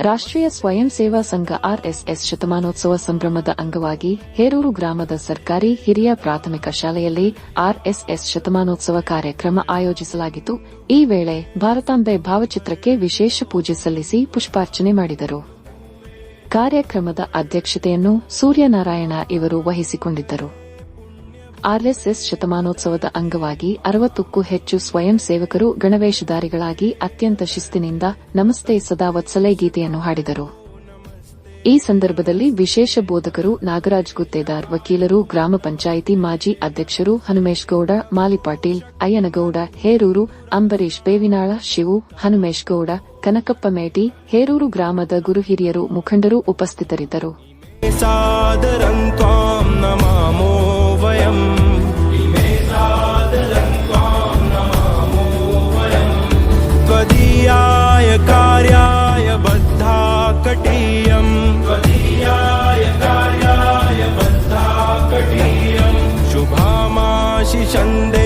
ರಾಷ್ಟ್ರೀಯ ಸ್ವಯಂ ಸೇವಾ ಸಂಘ ಆರ್ಎಸ್ಎಸ್ ಶತಮಾನೋತ್ಸವ ಸಂಭ್ರಮದ ಅಂಗವಾಗಿ ಹೇರೂರು ಗ್ರಾಮದ ಸರ್ಕಾರಿ ಹಿರಿಯ ಪ್ರಾಥಮಿಕ ಶಾಲೆಯಲ್ಲಿ ಆರ್ಎಸ್ಎಸ್ ಶತಮಾನೋತ್ಸವ ಕಾರ್ಯಕ್ರಮ ಆಯೋಜಿಸಲಾಗಿತ್ತು. ಈ ವೇಳೆ ಭಾರತಾಂಬೆ ಭಾವಚಿತ್ರಕ್ಕೆ ವಿಶೇಷ ಪೂಜೆ ಸಲ್ಲಿಸಿ ಪುಷ್ಪಾರ್ಚನೆ ಮಾಡಿದರು. ಕಾರ್ಯಕ್ರಮದ ಅಧ್ಯಕ್ಷತೆಯನ್ನು ಸೂರ್ಯನಾರಾಯಣ ಇವರು ವಹಿಸಿಕೊಂಡಿದ್ದರು. ಆರ್ಎಸ್ಎಸ್ ಶತಮಾನೋತ್ಸವದ ಅಂಗವಾಗಿ ಅರವತ್ತಕ್ಕೂ ಹೆಚ್ಚು ಸ್ವಯಂ ಸೇವಕರು ಗಣವೇಶಧಾರಿಗಳಾಗಿ ಅತ್ಯಂತ ಶಿಸ್ತಿನಿಂದ ನಮಸ್ತೆ ಸದಾ ವತ್ಸಲೆ ಗೀತೆಯನ್ನು ಹಾಡಿದರು. ಈ ಸಂದರ್ಭದಲ್ಲಿ ವಿಶೇಷ ಬೋಧಕರು ನಾಗರಾಜ್ ಗುತ್ತೇದಾರ್ ವಕೀಲರು, ಗ್ರಾಮ ಪಂಚಾಯಿತಿ ಮಾಜಿ ಅಧ್ಯಕ್ಷರು ಹನುಮೇಶ್ ಗೌಡ, ಮಾಲಿ ಪಾಟೀಲ್, ಅಯ್ಯನಗೌಡ, ಹೇರೂರು ಅಂಬರೀಶ್ ಬೇವಿನಾಳ, ಶಿವು, ಹನುಮೇಶ್ ಗೌಡ, ಕನಕಪ್ಪ ಮೇಟಿ, ಹೇರೂರು ಗ್ರಾಮದ ಗುರು ಹಿರಿಯರು ಮುಖಂಡರು ಉಪಸ್ಥಿತರಿದ್ದರು. 真的